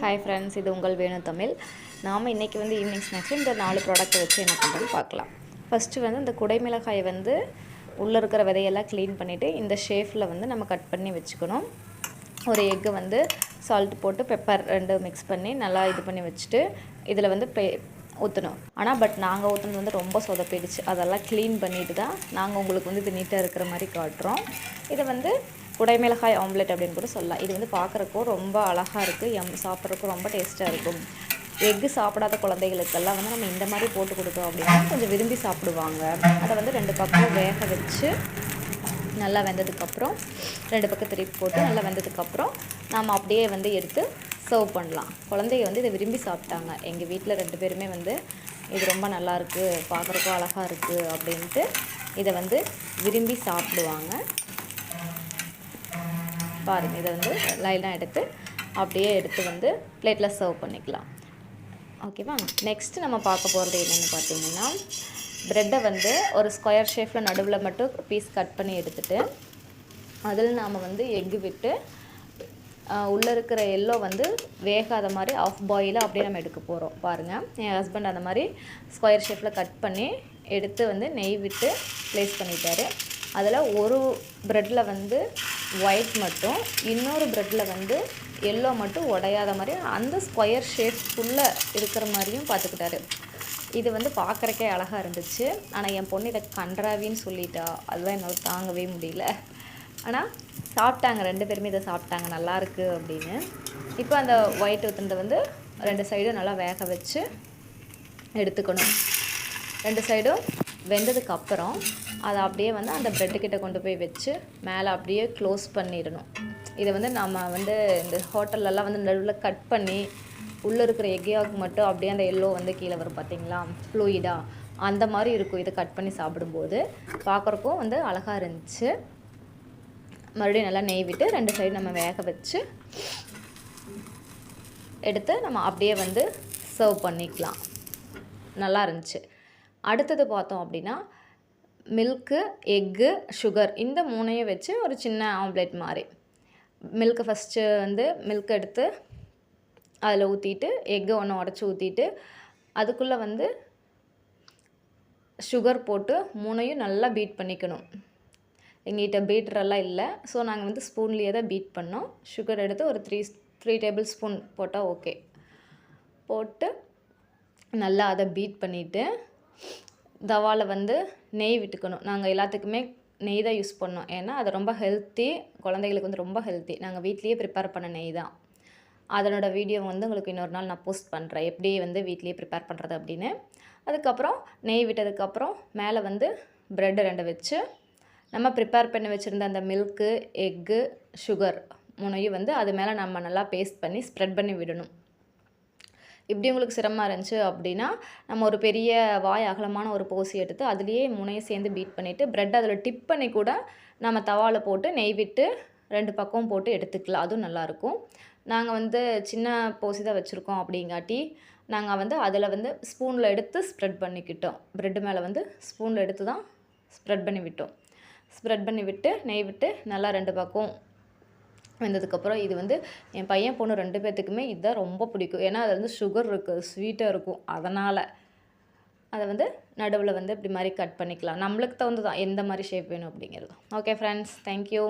Hi friends இது உங்கள் வேணும் தமிழ். நாம் இன்றைக்கி வந்து ஈவினிங் ஸ்நாக்ஸ் இந்த நாலு ப்ராடக்ட் வச்சு என்ன பண்ணுறோன்னு பார்க்கலாம். ஃபஸ்ட்டு வந்து இந்த குடைமிளகாய் வந்து உள்ளே இருக்கிற விதையெல்லாம் க்ளீன் பண்ணிவிட்டு இந்த ஷேஃபில் வந்து நம்ம கட் பண்ணி வச்சுக்கணும். ஒரு எக்கு வந்து சால்ட் போட்டு பெப்பர் ரெண்டு மிக்ஸ் பண்ணி நல்லா இது பண்ணி வச்சுட்டு இதில் வந்து ப்ளே ஊற்றணும் ஆனால் பட் நாங்கள் ஊற்றுனது வந்து ரொம்ப சொதப்பிடுச்சு. அதெல்லாம் க்ளீன் பண்ணிட்டு தான் நாங்கள் உங்களுக்கு வந்து இது நீட்டாக இருக்கிற மாதிரி காட்டுறோம். இதை வந்து குடைமிளகாய் ஆம்லெட் அப்படின்னு கூட சொல்லலாம். இது வந்து பார்க்குறக்கும் ரொம்ப அழகாக இருக்குது எம் சாப்பிட்றதுக்கும் ரொம்ப டேஸ்ட்டாக இருக்கும். எக்கு சாப்பிடாத குழந்தைகளுக்கெல்லாம் வந்து நம்ம இந்த மாதிரி போட்டு கொடுத்தோம் அப்படின்னா கொஞ்சம் விரும்பி சாப்பிடுவாங்க. அதை வந்து ரெண்டு பக்கம் வேக வச்சு நல்லா வெந்ததுக்கப்புறம் ரெண்டு பக்கம் திருப்பி போட்டு நல்லா வெந்ததுக்கப்புறம் நாம் அப்படியே வந்து எடுத்து சர்வ் பண்ணலாம். குழந்தைங்க வந்து இதை விரும்பி சாப்பிட்டாங்க. எங்கள் வீட்டில் ரெண்டு பேருமே வந்து இது ரொம்ப நல்லா இருக்குது பார்க்குறக்கும் அழகாக இருக்குது அப்படின்ட்டு இதை வந்து விரும்பி சாப்பிடுவாங்க. பாருங்கள் இதை வந்து லைனாக எடுத்து அப்படியே எடுத்து வந்து பிளேட்டில் சர்வ் பண்ணிக்கலாம். ஓகேவா நெக்ஸ்ட் நம்ம பார்க்க போகிறது என்னென்னு பார்த்தீங்கன்னா ப்ரெட்டை வந்து ஒரு ஸ்கொயர் ஷேப்பில் நடுவில் மட்டும் பீஸ் கட் பண்ணி எடுத்துகிட்டு அதில் நாம் வந்து எக்கு விட்டு உள்ளே இருக்கிற எல்லோ வந்து வேகாத மாதிரி ஆஃப் பாயில் அப்படியே நம்ம எடுக்க போகிறோம் பாருங்கள் என் ஹஸ்பண்ட் அந்த மாதிரி ஸ்கொயர் ஷேப்பில் கட் பண்ணி எடுத்து வந்து நெய் விட்டு ப்ளேஸ் பண்ணிட்டாரு. அதில் ஒரு ப்ரெட்டில் வந்து ஒயிட் மட்டும் இன்னொரு ப்ரெட்டில் வந்து எல்லோ மட்டும் உடையாத மாதிரி அந்த ஸ்கொயர் ஷேப்க்குள்ளே இருக்கிற மாதிரியும் பார்த்துக்கிட்டாரு. இது வந்து பார்க்குறக்கே அழகாக இருந்துச்சு. ஆனால் என் பொண்ணு இதை கன்றாவின்னு சொல்லிட்டா. அதுதான் என்னால் தாங்கவே முடியல. ஆனால் சாப்பிட்டாங்க. ரெண்டு பேருமே இதை சாப்பிட்டாங்க. நல்லாயிருக்கு அப்படின்னு. இப்போ அந்த ஒயிட் ஊற்றுனதை வந்து ரெண்டு சைடும் நல்லா வேக வச்சு எடுத்துக்கணும். ரெண்டு சைடும் வெந்ததுக்கு அப்புறம் அதை அப்படியே வந்து அந்த ப்ரெட்டுக்கிட்ட கொண்டு போய் வச்சு மேலே அப்படியே க்ளோஸ் பண்ணிடணும். இதை வந்து நம்ம வந்து இந்த ஹோட்டல்லலாம் வந்து நடுவில் கட் பண்ணி உள்ளே இருக்கிற எக்கையாவுக்கு மட்டும் அப்படியே அந்த எல்லோ வந்து கீழே வரும் பார்த்தீங்களா? ஃப்ளூயிடாக அந்த மாதிரி இருக்கும். இதை கட் பண்ணி சாப்பிடும்போது பார்க்குறக்கும் வந்து அழகாக இருந்துச்சு. மறுபடியும் நல்லா நெய் விட்டு ரெண்டு சைடு நம்ம வேக வச்சு எடுத்து நம்ம அப்படியே வந்து சர்வ் பண்ணிக்கலாம். நல்லா இருந்துச்சு. அடுத்தது பார்த்தோம் அப்படின்னா மில்க்கு எக்கு சுகர் இந்த மூணையும் வச்சு ஒரு சின்ன ஆம்லேட் மாதிரி. மில்க்கு ஃபஸ்ட்டு வந்து மில்க் எடுத்து அதில் ஊற்றிட்டு எக்கு ஒன்று உடச்சி ஊற்றிட்டு அதுக்குள்ளே வந்து சுகர் போட்டு மூணையும் நல்லா பீட் பண்ணிக்கணும். எங்கிட்ட பீட்ரெல்லாம் இல்லை. ஸோ நாங்கள் வந்து ஸ்பூன்லேயே தான் பீட் பண்ணோம். சுகர் எடுத்து ஒரு த்ரீ த்ரீ டேபிள் ஸ்பூன் போட்டால் ஓகே போட்டு நல்லா அதை பீட் பண்ணிவிட்டு தவாவில் வந்து நெய் விட்டுக்கணும். நாங்கள் எல்லாத்துக்குமே நெய் தான் யூஸ் பண்ணோம். ஏன்னா அது ரொம்ப ஹெல்த்தி குழந்தைகளுக்கு வந்து ரொம்ப ஹெல்த்தி நாங்கள் வீட்லேயே ப்ரிப்பேர் பண்ண நெய் தான். அதனோட வீடியோ வந்து உங்களுக்கு இன்னொரு நாள் நான் போஸ்ட் பண்ணுறேன் எப்படி வந்து வீட்லேயே ப்ரிப்பேர் பண்ணுறது அப்படின்னு. அதுக்கப்புறம் நெய் விட்டதுக்கப்புறம் மேலே வந்து ப்ரெட்டு ரெண்டு வச்சு நம்ம ப்ரிப்பேர் பண்ணி வச்சுருந்த அந்த மில்க்கு எக்கு சுகர் மூணையும் வந்து அது மேலே நம்ம நல்லா பேஸ்ட் பண்ணி ஸ்ப்ரெட் பண்ணி விடணும். இப்படி உங்களுக்கு சிரமமாக இருந்துச்சு அப்படின்னா நம்ம ஒரு பெரிய வாய் அகலமான ஒரு போசி எடுத்து அதுலேயே முனையை சேர்ந்து பீட் பண்ணிவிட்டு ப்ரெட் அதில் டிப் பண்ணி கூட நம்ம தவாவில் போட்டு நெய் விட்டு ரெண்டு பக்கம் போட்டு எடுத்துக்கலாம். அதுவும் நல்லாயிருக்கும் நாங்கள் வந்து சின்ன போசி தான் வச்சுருக்கோம் அப்படிங்காட்டி நாங்கள் வந்து அதில் வந்து ஸ்பூனில் எடுத்து ஸ்ப்ரெட் பண்ணிக்கிட்டோம். ப்ரெட்டு மேலே வந்து ஸ்பூனில் எடுத்து தான் ஸ்ப்ரெட் பண்ணி விட்டோம். ஸ்ப்ரெட் பண்ணி விட்டு நெய் விட்டு நல்லா ரெண்டு பக்கம் வந்ததுக்கப்புறம் இது வந்து என் பையன் பொண்ணு ரெண்டு பேர்த்துக்குமே இதுதான் ரொம்ப பிடிக்கும். ஏன்னா அது வந்து சுகர் இருக்குது ஸ்வீட்டாக இருக்கும். அதனால் அதை வந்து நடுவில் வந்து இப்படி மாதிரி கட் பண்ணிக்கலாம். நம்மளுக்கு தகுந்து தான் எந்த மாதிரி ஷேப் வேணும் அப்படிங்கிறது. Okay friends thank you